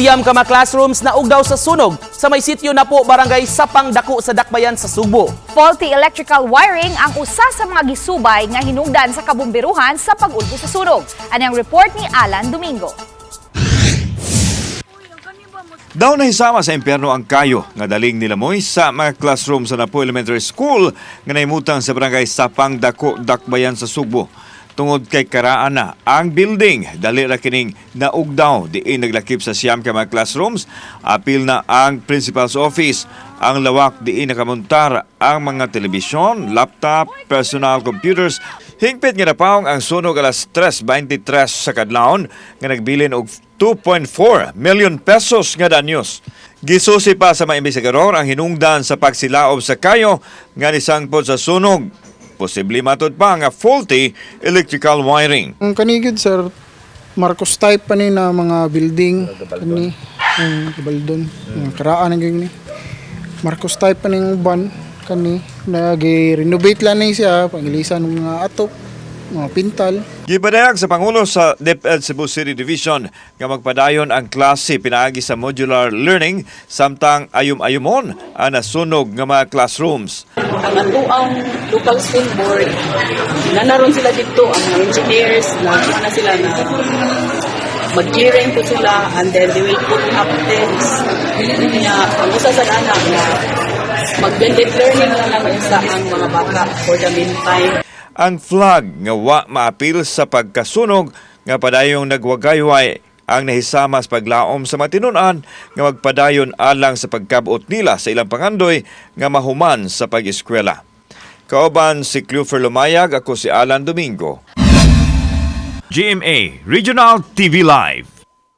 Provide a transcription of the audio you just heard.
Siyam ka mga classrooms na ugdaw sa sunog sa may sityo na po barangay Sapang Dako sa Dakbayan sa Subo. Faulty electrical wiring ang usa sa mga gisubay nga hinungdan sa kabumbiruhan sa pag-ulbo sa sunog. Ano ang report ni Alan Domingo? Daw na hisama sa impyerno ang kayo nga daling nilamoy sa mga classroom sa Napo Elementary School nga naimutang sa barangay Sapang Dako, Dakbayan sa Sugbo. Tungod kay karaan na ang building, dali ra kining naugdaw diin naglakip sa siyam ka mga classrooms, apil na ang principal's office. Ang lawak diin nakamontar ang mga telebisyon, laptop, personal computers. Hingpit nga napaong ang sunog alas 3.23 sa kadlawon nga nagbilin og 2.4 million pesos nga danyos. Gisusi pa sa mga investigador ang hinungdan sa pagsilaob sa kayo nga nisangpod sa sunog. Posible matod pa nga faulty electrical wiring. Ang kanigid sir, Marcos type pa ni na mga building. Kani ang kabaldon. Ang karaan ang ni Marcos type pa ning uban kani nagi-renovate lang ni siya pangilisan ng mga atop mga pintal Gibadayag sa Pangulo sa DepEd Cebu City Division nga magpadayon ang klase pinaagi sa modular learning samtang ayum-ayumon ang nasunog nga mga classrooms. ang atuang local school board, nanaroon sila dito, ang mga engineers, na na sila na mag-gearing po sila and then they will put up tents. Kaya, ang usa sa anak na mag-blended learning na lang sa ang mga bata for the meantime. Ang flag nga wa maapil sa pagkasunog nga padayong nagwagayway ang nahisama sa paglaom sa matinunan nga magpadayon alang sa pagkabot nila sa ilang pangandoy nga mahuman sa pag-eskwela. Kauban si Clufer Lumayag, ako si Alan Domingo. GMA Regional TV Live